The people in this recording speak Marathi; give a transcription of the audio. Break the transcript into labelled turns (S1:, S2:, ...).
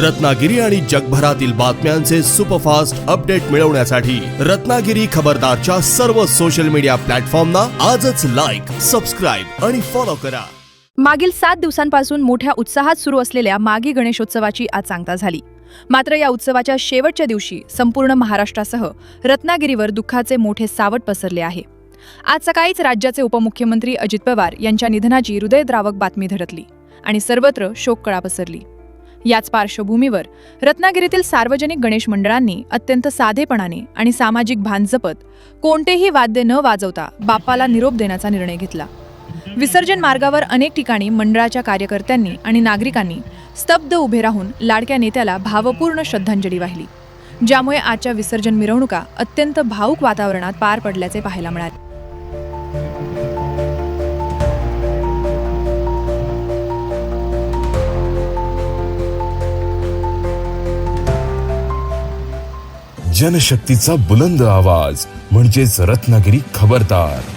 S1: रत्नागिरी आणि जगभरातील बातम्यांचे सुपरफास्ट अपडेट मिळवण्यासाठी रत्नागिरी खबरदारच्या सर्व सोशल मीडिया प्लॅटफॉर्मना आजच लाईक सबस्क्राईब आणि फॉलो करा.
S2: मागील सात दिवसांपासून मोठ्या उत्साहात सुरू असलेल्या मागी गणेशोत्सवाची आज सांगता झाली. मात्र या उत्सवाच्या शेवटच्या दिवशी संपूर्ण महाराष्ट्रासह रत्नागिरीवर दुःखाचे मोठे सावट पसरले आहे. आज सकाळीच राज्याचे उपमुख्यमंत्री अजित पवार यांच्या निधनाची हृदयद्रावक बातमी धडकली आणि सर्वत्र शोककळा पसरली. याच पार्श्वभूमीवर रत्नागिरीतील सार्वजनिक गणेश मंडळांनी अत्यंत साधेपणाने आणि सामाजिक भान जपत कोणतेही वाद्य न वाजवता बाप्पाला निरोप देण्याचा निर्णय घेतला. विसर्जन मार्गावर अनेक ठिकाणी मंडळाच्या कार्यकर्त्यांनी आणि नागरिकांनी स्तब्ध उभे राहून लाडक्या नेत्याला भावपूर्ण श्रद्धांजली वाहिली ज्यामुळे आजच्या विसर्जन मिरवणुका अत्यंत भाऊक वातावरणात पार पडल्याचे पाहायला मिळाले.
S3: जनशक्तीचा बुलंद आवाज म्हणजेच रत्नागिरी खबरदार.